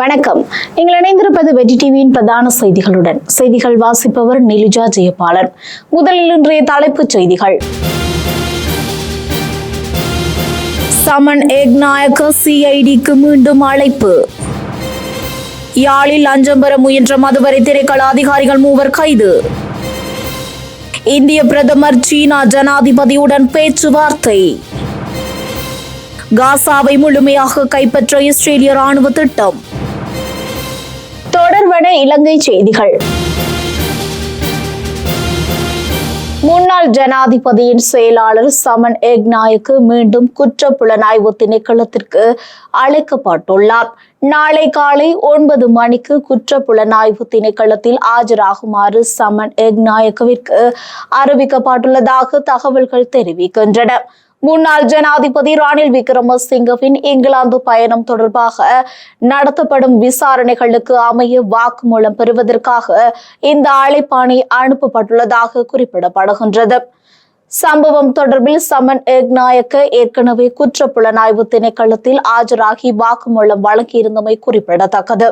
வணக்கம். நீங்கள் இணைந்திருப்பது வெஜி டிவியின் பிரதான செய்திகளுடன். செய்திகள் வாசிப்பவர் நிலுஜா ஜெயபாலன். முதலில் இன்றைய தலைப்புச் செய்திகள். சமன் ஏக்நாயக்க சிஐடிக்கு மீண்டும் அழைப்பு. யாழில் லஞ்சம் பெற முயன்ற மதுவரை திரைக்கள அதிகாரிகள் மூவர் கைது. இந்திய பிரதமர் சீனா ஜனாதிபதியுடன் பேச்சுவார்த்தை. காசாவை முழுமையாக கைப்பற்ற இஸ்ரேலிய ராணுவ திட்டம். தொடர்வன இலங்கை செய்திகள். முன்னாள் ஜனாதிபதியின் செயலாளர் சமன் ஏக்நாயக்கு மீண்டும் குற்ற புலனாய்வு திணைக்களத்திற்கு அழைக்கப்பட்டுள்ளார். நாளை காலை ஒன்பது மணிக்கு குற்ற புலனாய்வு திணைக்களத்தில் ஆஜராகுமாறு சமன் எக்நாயக்கவிற்கு அறிவிக்கப்பட்டுள்ளதாக தகவல்கள் தெரிவிக்கின்றன. முன்னாள் ஜனாதிபதி ரணில் விக்ரமசிங்கவின் இங்கிலாந்து பயணம் தொடர்பாக நடத்தப்படும் விசாரணைகளுக்கு அமைய வாக்குமூலம் பெறுவதற்காக இந்த அழைப்பாணி அனுப்பப்பட்டுள்ளதாக குறிப்பிடப்படுகின்றது. சம்பவம் தொடர்பில் சமன் ஏக்நாயக்க ஏற்கனவே குற்ற புலனாய்வு திணைக்களத்தில் ஆஜராகி வாக்குமூலம் வழங்கியிருந்தமை குறிப்பிடத்தக்கது.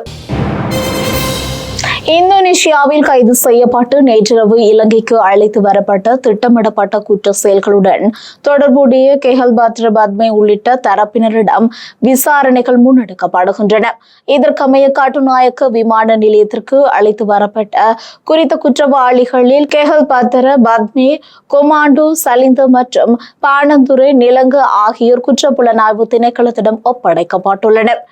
இந்தோனேஷியாவில் கைது செய்யப்பட்டு நேற்றிரவு இலங்கைக்கு அழைத்து வரப்பட்ட திட்டமிடப்பட்ட குற்ற செயல்களுடன் தொடர்புடைய கெஹல் பாத்ர பத்மே உள்ளிட்ட தரப்பினரிடம் விசாரணைகள் முன்னெடுக்கப்படுகின்றன. இதற்கமைய காட்டுநாயக்க விமான நிலையத்திற்கு அழைத்து வரப்பட்ட குறித்த குற்றவாளிகளில் கெஹல் பாத்திர பத்மே கொமாண்டோ சலிந்த மற்றும் பாணந்துரை நிலங்கு ஆகியோர் குற்றப்புலனாய்வு திணைக்களத்திடம் ஒப்படைக்கப்பட்டுள்ளனர்.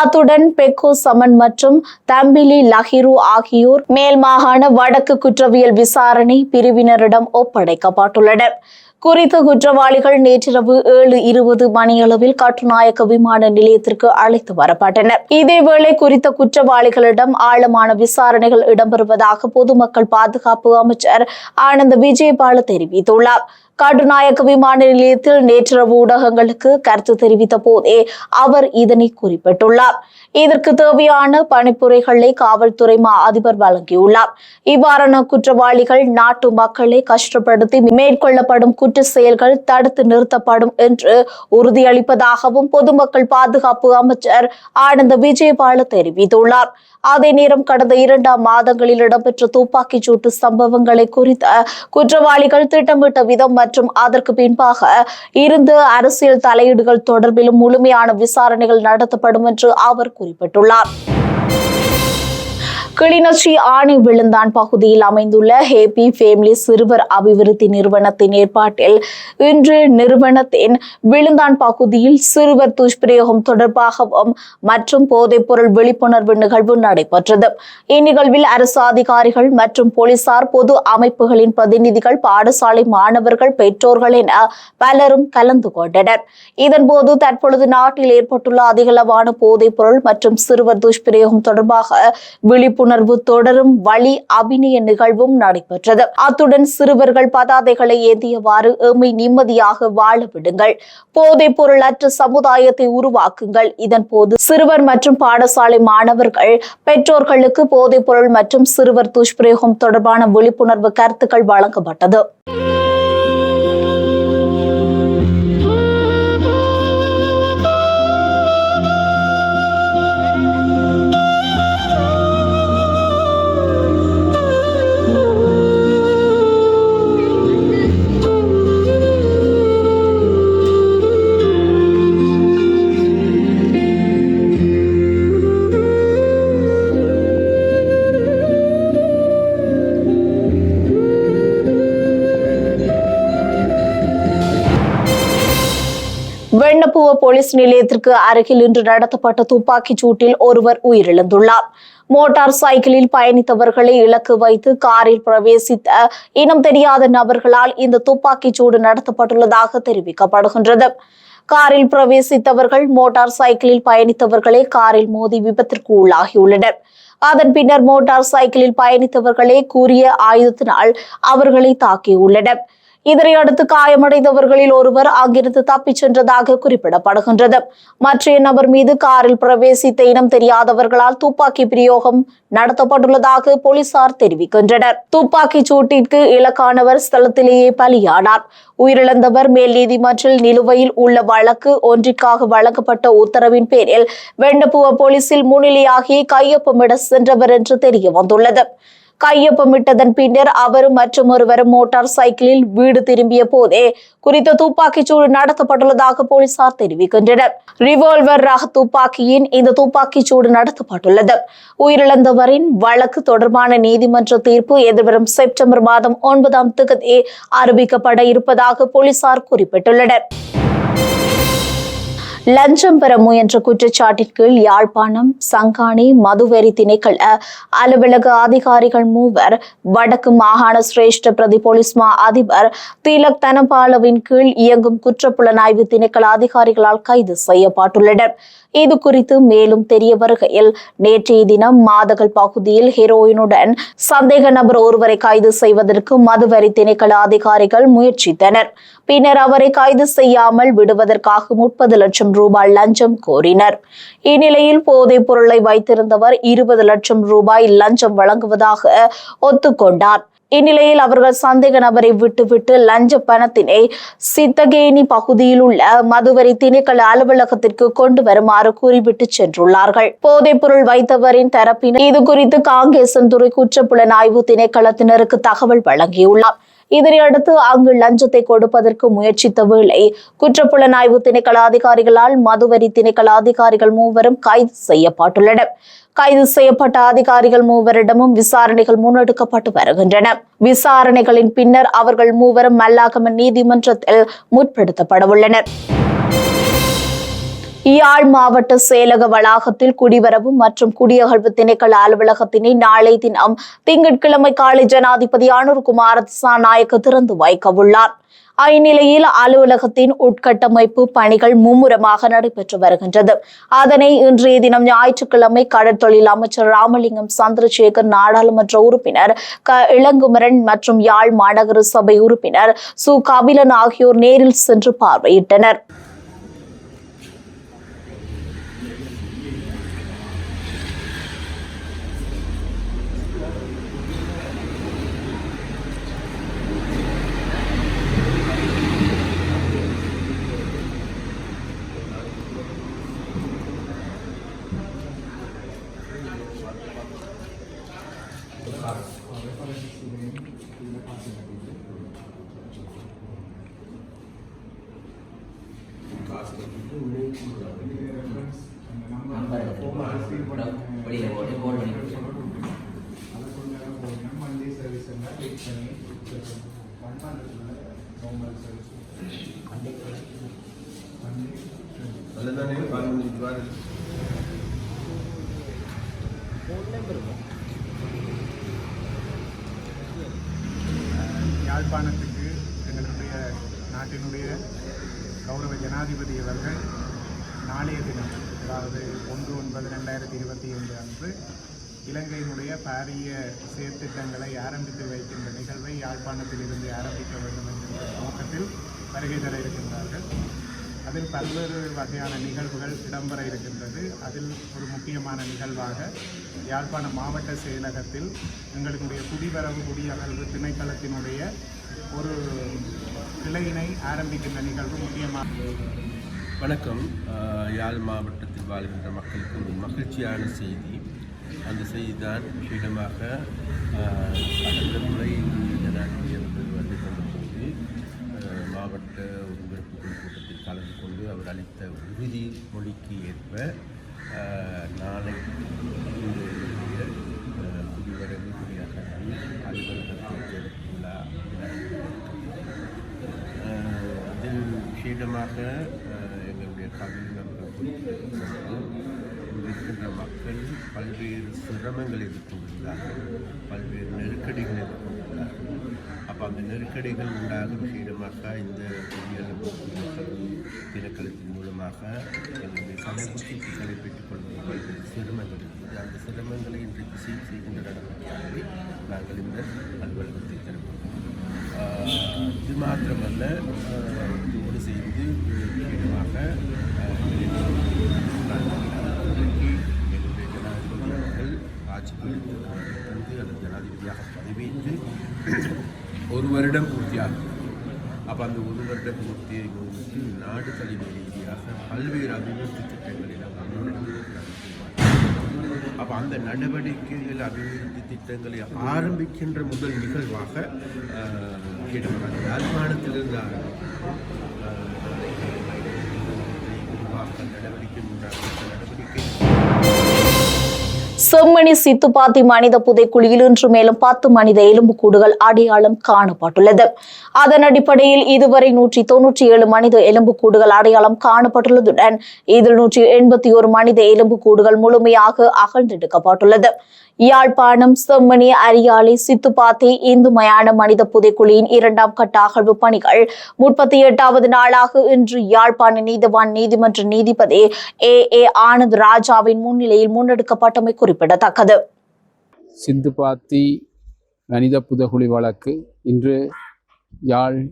அத்துடன் பெக்கோ சமன் மற்றும் தம்பிலி லஹிரு ஆகியோர் மேல் மாகாண வடக்கு குற்றவியல் விசாரணை பிரிவினரிடம் ஒப்படைக்கப்பட்டுள்ளனர். குறித்த குற்றவாளிகள் நேற்றிரவு ஏழு இருபது மணியளவில் கட்டுநாயக்க விமான நிலையத்திற்கு அழைத்து வரப்பட்டனர். இதேவேளை குறித்த குற்றவாளிகளிடம் ஆழமான விசாரணைகள் இடம்பெறுவதாக பொதுமக்கள் பாதுகாப்பு அமைச்சர் ஆனந்த் விஜயபால தெரிவித்துள்ளார். கடுநாயக்க விமான நிலையத்தில் நேற்றிரவு ஊடகங்களுக்கு கருத்து தெரிவித்த போதே அவர் இதனை குறிப்பிட்டுள்ளார். இதற்கு தேவையான பணிப்புரைகளை காவல்துறை மா அதிபர் வழங்கியுள்ளார். இவ்வாறான குற்றவாளிகள் நாட்டு மக்களை கஷ்டப்படுத்தி மேற்கொள்ளப்படும் குற்ற செயல்கள் தடுத்து நிறுத்தப்படும் என்று உறுதியளிப்பதாகவும் பொதுமக்கள் பாதுகாப்பு அமைச்சர் ஆனந்த விஜயபால தெரிவித்துள்ளார். அதே நேரம் கடந்த இரண்டாம் மாதங்களில் இடம்பெற்ற துப்பாக்கிச் சூட்டு சம்பவங்களை குறித்த குற்றவாளிகள் திட்டமிட்ட விதம் மற்றும் அதற்கு பின்பாக இருந்து அரசியல் தலையீடுகள் தொடர்பிலும் முழுமையான விசாரணைகள் நடத்தப்படும் என்று அவர் குறிப்பிட்டுள்ளார். கிளிநொச்சி ஆணி விழுந்தான். பகுதியில் அமைந்துள்ள ஹேப்பி ஃபேமிலி சிறுவர் அபிவிருத்தி நிறுவனத்தின் ஏற்பாட்டில் இன்று நிறுவனத்தின் விழுந்தான் பகுதியில் சிறுவர் துஷ்பிரயோகம் தொடர்பாகவும் மற்றும் போதைப்பொருள் விழிப்புணர்வு நிகழ்வு நடைபெற்றது. இந்நிகழ்வில் அரசு அதிகாரிகள் மற்றும் போலீசார் பொது அமைப்புகளின் பிரதிநிதிகள் பாடசாலை மாணவர்கள் பெற்றோர்கள் என பலரும் கலந்து கொண்டனர். இதன்போது தற்பொழுது நாட்டில் ஏற்பட்டுள்ள அதிகளவான போதைப்பொருள் மற்றும் சிறுவர் துஷ்பிரயோகம் தொடர்பாக விழிப்புணர்வு தொடரும் வழி அபிநய நிகழ்வும் நடைபெற்றது. அத்துடன் சிறுவர்கள் பதாதைகளை ஏந்தியவாறு எம்மை நிம்மதியாக வாழ விடுங்கள். போதைப் பொருளற்ற சமுதாயத்தை உருவாக்குங்கள். இதன் போது சிறுவர் மற்றும் பாடசாலை மாணவர்கள் பெற்றோர்களுக்கு போதைப் பொருள் மற்றும் சிறுவர் துஷ்பிரயோகம் தொடர்பான விழிப்புணர்வு கருத்துக்கள் வழங்கப்பட்டது. மருத்துவ போலீஸ் நிலையத்திற்கு அருகில் இன்று நடத்தப்பட்ட துப்பாக்கிச் சூட்டில் ஒருவர் உயிரிழந்துள்ளார். மோட்டார் சைக்கிளில் பயணித்தவர்களை இலக்கு வைத்து காரில் பிரவேசித்த இனம் தெரியாத நபர்களால் இந்த துப்பாக்கிச் சூடு நடத்தப்பட்டுள்ளதாக தெரிவிக்கப்படுகின்றது. காரில் பிரவேசித்தவர்கள் மோட்டார் சைக்கிளில் பயணித்தவர்களே காரில் மோதி விபத்திற்கு உள்ளாகியுள்ளனர். அதன் பின்னர் மோட்டார் சைக்கிளில் பயணித்தவர்களே கூறிய ஆயுதத்தினால் அவர்களை தாக்கியுள்ளனர். இதனையடுத்து காயமடைந்தவர்களில் ஒருவர் அங்கிருந்து தப்பிச் சென்றதாக குறிப்பிடப்படுகின்றது. மற்றைய நபர் மீது காரில் பிரவேசித்த இனம் தெரியாதவர்களால் துப்பாக்கி பிரயோகம் நடத்தப்பட்டுள்ளதாக போலீசார் தெரிவிக்கின்றனர். துப்பாக்கி சூட்டிற்கு இலக்கானவர் ஸ்தலத்திலேயே பலியானார். உயிரிழந்தவர் மேல் நீதிமன்றில் நிலுவையில் உள்ள வழக்கு ஒன்றிற்காக வழங்கப்பட்ட உத்தரவின் பேரில் வெண்டப்புவ போலீசில் முன்னிலையாகி கையொப்பமிட சென்றவர் என்று தெரிய வந்துள்ளது கையொப்பமிட்டதன் பின்னர் அவரும் மற்றும் ஒருவரும் மோட்டார் சைக்கிளில் வீடு திரும்பிய போதே குறித்த துப்பாக்கிச்சூடு நடத்தப்பட்டுள்ளதாக போலீசார் தெரிவிக்கின்றனர். ரிவால்வர் ரக துப்பாக்கியின் இந்த துப்பாக்கிச்சூடு நடத்தப்பட்டுள்ளது. உயிரிழந்தவரின் வழக்கு தொடர்பான நீதிமன்ற தீர்ப்பு எதிர்வரும் செப்டம்பர் மாதம் ஒன்பதாம் தேதி அறிவிக்கப்பட இருப்பதாக போலீசார் குறிப்பிட்டுள்ளனர். லஞ்சம் பெற முயன்ற குற்றச்சாட்டின் கீழ் யாழ்ப்பாணம் சங்காணி மதுவெறி திணைக்கள அலுவலக அதிகாரிகள் மூவர் வடக்கு மாகாண சிரேஷ்ட பிரதி போலீஸ் மா அதிபர் திலக் தனபாலவின் கீழ் இயங்கும் குற்றப்புலனாய்வு திணைக்கள அதிகாரிகளால் கைது செய்யப்பட்டுள்ளனர். இது குறித்து மேலும் தெரிய வருகையில் நேற்றைய தினம் மாதகல் பகுதியில் ஹெரோயினுடன் சந்தேக நபர் ஒருவரை கைது செய்வதற்கு மதுவரி திணைக்கள அதிகாரிகள் முயற்சித்தனர். பின்னர் அவரை கைது செய்யாமல் விடுவதற்காக முப்பது லட்சம் ரூபாய் லஞ்சம் கோரினர். இந்நிலையில் போதைப் பொருளை வைத்திருந்தவர் இருபது லட்சம் ரூபாய் லஞ்சம் வழங்குவதாக ஒத்துக்கொண்டார். இந்நிலையில் அவர்கள் சந்தேக நபரை விட்டுவிட்டு லஞ்ச பணத்தினை சித்தகேணி பகுதியில் உள்ள மதுவரி திணைக்கள அலுவலகத்திற்கு கொண்டு வருமாறு கூறிவிட்டு சென்றுள்ளார்கள். போதைப் பொருள் வைத்தவரின் தரப்பினர் இது குறித்து காங்கேசன்துறை குற்றப்புலனாய்வு திணைக்களத்தினருக்கு தகவல் வழங்கியுள்ளார். இதனையடுத்து அங்கு லஞ்சத்தை கொடுப்பதற்கு முயற்சித்த வேளை குற்றப்புலனாய்வு திணைக்கள அதிகாரிகளால் மதுவரி திணைக்கள அதிகாரிகள் மூவரும் கைது செய்யப்பட்டுள்ளனர். கைது செய்யப்பட்ட அதிகாரிகள் மூவரிடமும் விசாரணைகள் முன்னெடுக்கப்பட்டு வருகின்றன. விசாரணைகளின் பின்னர் அவர்கள் மூவரும் மல்லாகம நீதிமன்றத்தில் முற்படுத்தப்படவுள்ளனர். யாழ் மாவட்ட செயலக வளாகத்தில் குடிவரவு மற்றும் குடியகழ்வு திணைக்கள அலுவலகத்தினை நாளை தினம் திங்கட்கிழமை காலை ஜனாதிபதி அனுர்குமார் திசாநாயக்க திறந்து வைக்க உள்ளார் இந்நிலையில் அலுவலகத்தின் உட்கட்டமைப்பு பணிகள் மும்முரமாக நடைபெற்று வருகின்றது. அதனை இன்றைய தினம் ஞாயிற்றுக்கிழமை கடற்தொழில் அமைச்சர் ராமலிங்கம் சந்திரசேகர் நாடாளுமன்ற உறுப்பினர் க இளங்குமரன் மற்றும் யாழ் மாநகர சபை உறுப்பினர் சு. கபிலன் ஆகியோர் நேரில் சென்று பார்வையிட்டனர். அதுதானே பதினஞ்சு ரூபாய் யாழ்ப்பாணத்துக்கு எங்களுடைய நாட்டினுடைய கௌரவ ஜனாதிபதி அவர்கள் நாளைய தினம் அதாவது ஒன்று ஒன்பது ரெண்டாயிரத்தி இருபத்தி ஐந்து அன்று இலங்கையினுடைய பாரிய செயற்திட்டங்களை ஆரம்பித்து வைக்கின்ற நிகழ்வை யாழ்ப்பாணத்தில் இருந்து ஆரம்பிக்க வேண்டும் என்கின்ற நோக்கத்தில் வருகை தர இருக்கின்றார்கள். அதில் பல்வேறு வகையான நிகழ்வுகள் இடம்பெற இருக்கின்றது. அதில் ஒரு முக்கியமான நிகழ்வாக யாழ்ப்பாண மாவட்ட செயலகத்தில் எங்களுடைய குடிவரவு குடியகழ்வு திணைக்களத்தினுடைய ஒரு கிளையினை ஆரம்பிக்கின்ற நிகழ்வு முக்கியமாக வணக்கம். யாழ் மாவட்டத்தில் வாழ்கின்ற மக்களுக்கு ஒரு மகிழ்ச்சியான செய்தி. அந்த செய்தி தான் விஷயமாக கடந்த முறை ஜனாதிபதி வந்து கொண்டபோது ஆஹ் மாவட்ட உறுப்பினர்கள் கூட்டத்தில் கலந்து கொண்டு அவர் அளித்த உறுதி மொழிக்கு ஏற்ப நாளை இந்த குடிவரவு குடியகல்வி அலுவலகத்தில் விழா அதில் விஷயமாக எங்களுடைய கவிஞர் நண்பர்கள் இருக்கின்ற மக்கள் பல்வேறு சிரமங்கள் எதிர்கொண்டுள்ளார்கள் பல்வேறு நெருக்கடிகள் எதிர்கொண்டுள்ளார்கள் அப்போ அந்த நெருக்கடிகள் உண்டாக விஷயமாக இந்த குடியரசு மூலமாக எங்களுடைய சமூகத்தை சிக்கலை பெற்றுக்கொள்வது பல்வேறு சிரமங்கள் இருக்கிறது அந்த சிரமங்களை இன்றைக்கு சீர் செய்கின்ற நடவடிக்கையாகவே நாங்கள் இந்த அலுவலகத்தை திறப்போம் இது மாத்திரமல்ல இதோடு சேர்ந்து முக்கியமாக அஹ், இன்றைக்கு எங்களுடைய ஜனாதிபதி அவர்கள் ஆட்சிக்கு வந்து அந்த ஜனாதிபதியாக பதவியேற்று ஒரு வருடம் பூர்த்தியாகும் அப்போ அந்த ஒரு வருட பூர்த்தியை முன்னிட்டு நாடு தலைமை ரீதியாக பல்வேறு அபிவிருத்தி திட்டங்களில் அப்போ அந்த நடவடிக்கைகள் அபிவிருத்தி திட்டங்களை ஆரம்பிக்கின்ற முதல் நிகழ்வாக அஹ், யாழ்ப்பாணத்திலிருந்து ஆரம்பிக்கும் உருவாக்க நடவடிக்கை உண்டாக்க நடவடிக்கை செம்மணி சித்துப்பாத்தி மனித புதைக்குழியில் இன்று மேலும் பத்து மனித எலும்புக்கூடுகள் அடையாளம் காணப்பட்டுள்ளது. அதன் அடிப்படையில் இதுவரை நூற்றி தொன்னூற்றி ஏழு மனித எலும்புக்கூடுகள் அடையாளம் காணப்பட்டுள்ளதுடன் இதில் நூற்றி எண்பத்தி ஒரு மனித எலும்புக்கூடுகள் முழுமையாக அகழ்ந்தெடுக்கப்பட்டுள்ளது. யாழ்ப்பாணம் செம்மணி அரியாலை சித்துப்பாத்தி இந்து மயான மனித புதைக்குழியின் இரண்டாம் கட்ட அகழ்வு பணிகள். முப்பத்தி எட்டாவது நாளாக இன்று யாழ்ப்பாண நீதவான் நீதிமன்ற நீதிபதி ஏ. ஏ. ஆனந்த் ராஜாவின் முன்னிலையில் முன்னெடுக்கப்பட்டமை குறிப்பிடத்தக்கது. சிந்துபாத்தி மனித புதகுழி வழக்கு இன்று யாழ்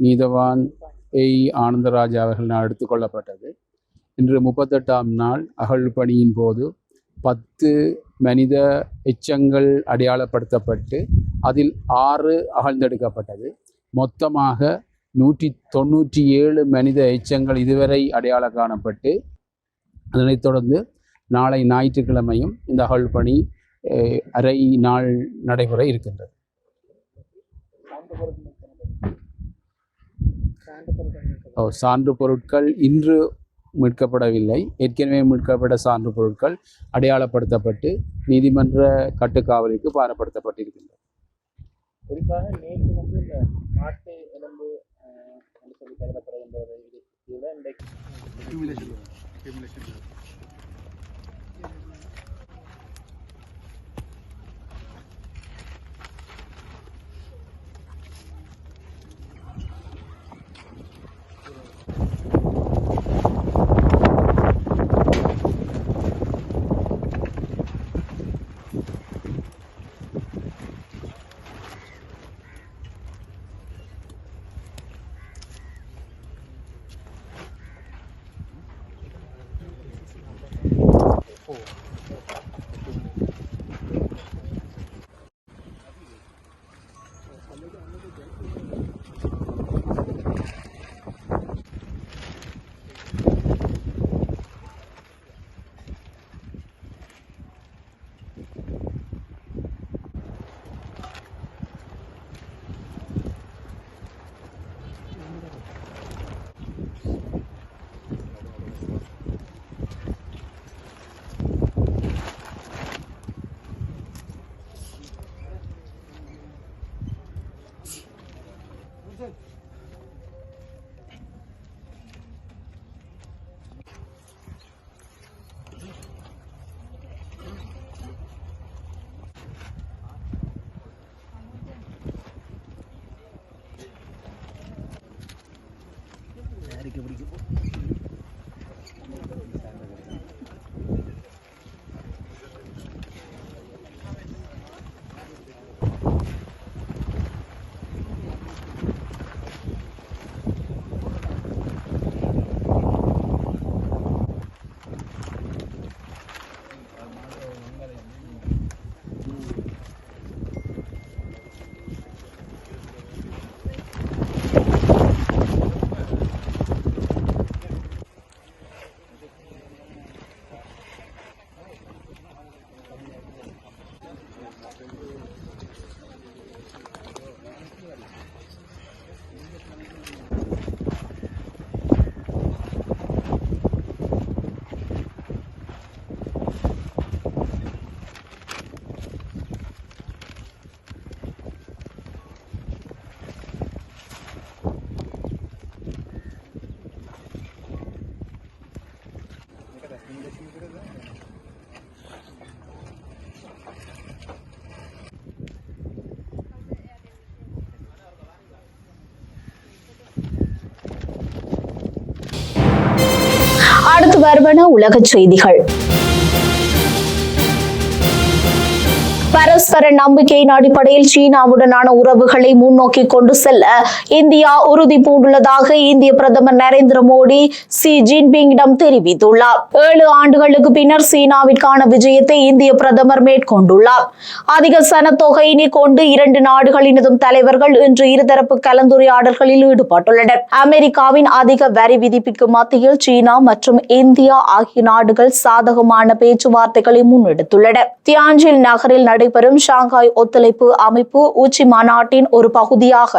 நீதவான் ஏ. ஆனந்தராஜா அவர்களால் எடுத்துக்கொள்ளப்பட்டது இன்று முப்பத்தெட்டாம் நாள் அகழ்வு பணியின் போது பத்து மனித எச்சங்கள் அடையாளப்படுத்தப்பட்டு அதில் ஆறு அகழ்ந்தெடுக்கப்பட்டது. மொத்தமாக நூற்றி தொண்ணூற்றி ஏழு மனித எச்சங்கள் இதுவரை அடையாளம் காணப்பட்டு அதனைத் தொடர்ந்து நாளை ஞாயிற்றுக்கிழமையும் இந்த அகழ் பணி அரை நாள் நடைபெற இருக்கின்றது. ஓ சான்று பொருட்கள் இன்று மீட்கப்படவில்லை. ஏற்கனவே மீட்கப்பட்ட சான்று பொருட்கள் அடையாளப்படுத்தப்பட்டு நீதிமன்ற கட்டுக்காவலுக்கு பாரப்படுத்தப்பட்டிருக்கின்றன. குறிப்பாக நேற்று வந்து இந்த மாட்டு எலும்பு சொல்லி இதில் இன்றைக்கு Спасибо. வருவன உலகச் செய்திகள். பரஸ்பர நம்பிக்கையின் அடிப்படையில் சீனாவுடனான உறவுகளை முன்னோக்கி கொண்டு செல்ல இந்தியா உறுதி பூண்டுள்ளதாக இந்திய பிரதமர் நரேந்திர மோடி சி ஜின்பிங்கிடம் தெரிவித்துள்ளார். ஏழு ஆண்டுகளுக்கு பின்னர் சீனாவிற்கான விஜயத்தை இந்திய பிரதமர் மேற்கொண்டுள்ளார். அதிக சனத்தொகையினை கொண்டு இரண்டு நாடுகளினதும் தலைவர்கள் இன்று இருதரப்பு கலந்துரையாடல்களில் ஈடுபட்டுள்ளனர். அமெரிக்காவின் அதிக வரி விதிப்பிற்கு மத்தியில் சீனா மற்றும் இந்தியா ஆகிய நாடுகள் சாதகமான பேச்சுவார்த்தைகளை முன்னெடுத்துள்ளன. தியான்ஜில் நகரில் நடைபெறும் ஷாங்காய் ஒத்துழைப்பு அமைப்பு உச்சி மாநாட்டின் ஒரு பகுதியாக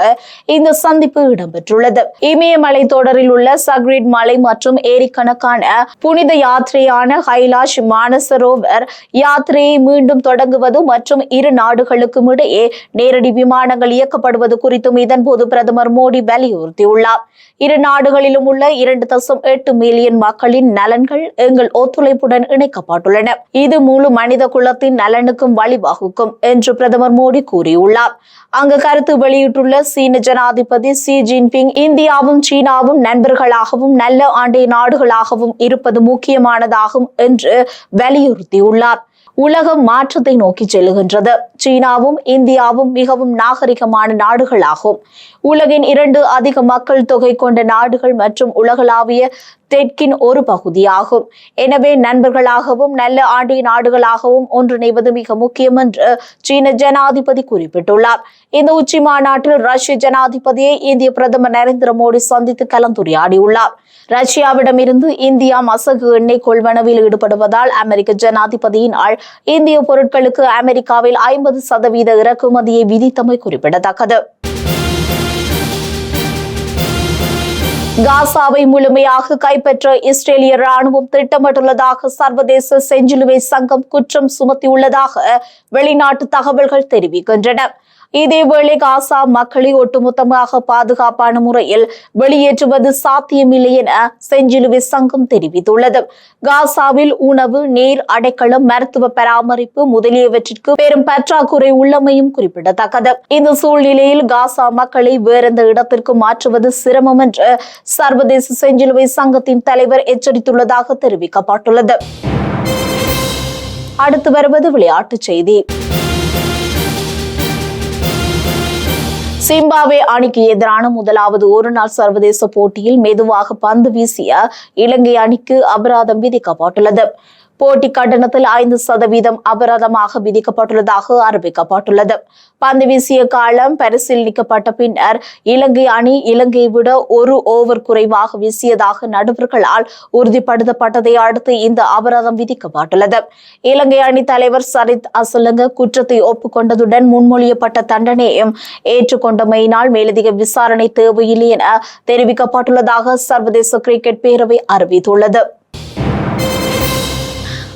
இந்த சந்திப்பு இடம்பெற்றுள்ளது. இமயமலை தொடரில் உள்ள சக்ரிட் மலை மற்றும் ஏரிக்கணக்கான புனித யாத்திரையான கைலாஷ் மானசரோவர் யாத்திரையை மீண்டும் தொடங்குவது மற்றும் இரு நாடுகளுக்கும் இடையே நேரடி விமானங்கள் இயக்கப்படுவது குறித்தும் இதன்போது பிரதமர் மோடி வலியுறுத்தியுள்ளார். இரு நாடுகளிலும் உள்ள இரண்டு தசம் எட்டு மில்லியன் மக்களின் நலன்கள் எங்கள் ஒத்துழைப்புடன் இணைக்கப்பட்டுள்ளன. இது முழு மனித குலத்தின் நலனுக்கும் வழிவகுக்கும் என்று பிரதமர் மோடி கூறியுள்ளார். அங்கு கருத்து வெளியிட்டுள்ள சீன ஜனாதிபதி சி ஜின்பிங் இந்தியாவும் சீனாவும் நண்பர்களாகவும் நல்ல ஆண்டை நாடுகளாகவும் இருப்பது முக்கியமானதாகும் என்று வலியுறுத்தியுள்ளார். உலகம் மாற்றத்தை நோக்கி செல்லுகின்றது. சீனாவும் இந்தியாவும் மிகவும் நாகரிகமான நாடுகளாகும். உலகின் இரண்டு அதிக மக்கள் தொகை கொண்ட நாடுகள் மற்றும் உலகளாவிய தெற்கின் ஒரு பகுதியாகும். எனவே நண்பர்களாகவும் நல்ல ஆண்டிய நாடுகளாகவும் ஒன்றிணைவது மிக முக்கியம் என்று சீன ஜனாதிபதி குறிப்பிட்டுள்ளார். இந்த உச்சி மாநாட்டில் ரஷ்ய ஜனாதிபதியை இந்திய பிரதமர் நரேந்திர மோடி சந்தித்து கலந்துரையாடியுள்ளார். ரஷ்யாவிடமிருந்து இந்தியா மசகு எண்ணெய் கொள்வனவில் ஈடுபடுவதால் அமெரிக்க ஜனாதிபதியினால் இந்திய பொருட்களுக்கு அமெரிக்காவில் ஐம்பது சதவீத இறக்குமதியை விதித்தமை குறிப்பிடத்தக்கது. காசாவை முழுமையாக கைப்பற்ற இஸ்ரேலிய ராணுவம் திட்டமிட்டுள்ளதாக சர்வதேச செஞ்சிலுவை சங்கம் குற்றம் சுமத்தியுள்ளதாக வெளிநாட்டு தகவல்கள் தெரிவிக்கின்றன. இதேவேளை காசா மக்களை ஒட்டுமொத்தமாக பாதுகாப்பான முறையில் வெளியேற்றுவது சாத்தியமில்லை என செஞ்சிலுவை சங்கம் தெரிவித்துள்ளது. காசாவில் உணவு நீர் அடைக்கலம் மருத்துவ பராமரிப்பு முதலியவற்றிற்கு பெரும் பற்றாக்குறை உள்ளமையும் குறிப்பிடத்தக்கது. இந்த சூழ்நிலையில் காசா மக்களை வேறெந்த இடத்திற்கு மாற்றுவது சிரமம் என்று சர்வதேச செஞ்சிலுவை சங்கத்தின் தலைவர் எச்சரித்துள்ளதாக தெரிவிக்கப்பட்டுள்ளது. அடுத்து வருவது விளையாட்டுச் செய்தி. சிம்பாவே அணிக்கு எதிரான முதலாவது ஒருநாள் சர்வதேச போட்டியில் மெதுவாக பந்து வீசிய இலங்கை அணிக்கு அபராதம் விதிக்கப்பட்டுள்ளது. போட்டி கட்டணத்தில் ஐந்து சதவீதம் அபராதமாக விதிக்கப்பட்டுள்ளதாக அறிவிக்கப்பட்டுள்ளது. பந்து வீசிய காலம் பரிசீலிக்கப்பட்ட பின்னர் இலங்கை அணி இலங்கையை விட ஒரு ஓவர் குறைவாக வீசியதாக நடுவர்களால் உறுதிப்படுத்தப்பட்டதை அடுத்து இந்த அபராதம் விதிக்கப்பட்டுள்ளது. இலங்கை அணி தலைவர் சரித் அசலங்க குற்றத்தை ஒப்புக்கொண்டதுடன் முன்மொழியப்பட்ட தண்டனையும் ஏற்றுக்கொண்டமையினால் மேலதிக விசாரணை தேவையில்லை என தெரிவிக்கப்பட்டுள்ளதாக சர்வதேச கிரிக்கெட் பேரவை அறிவித்துள்ளது.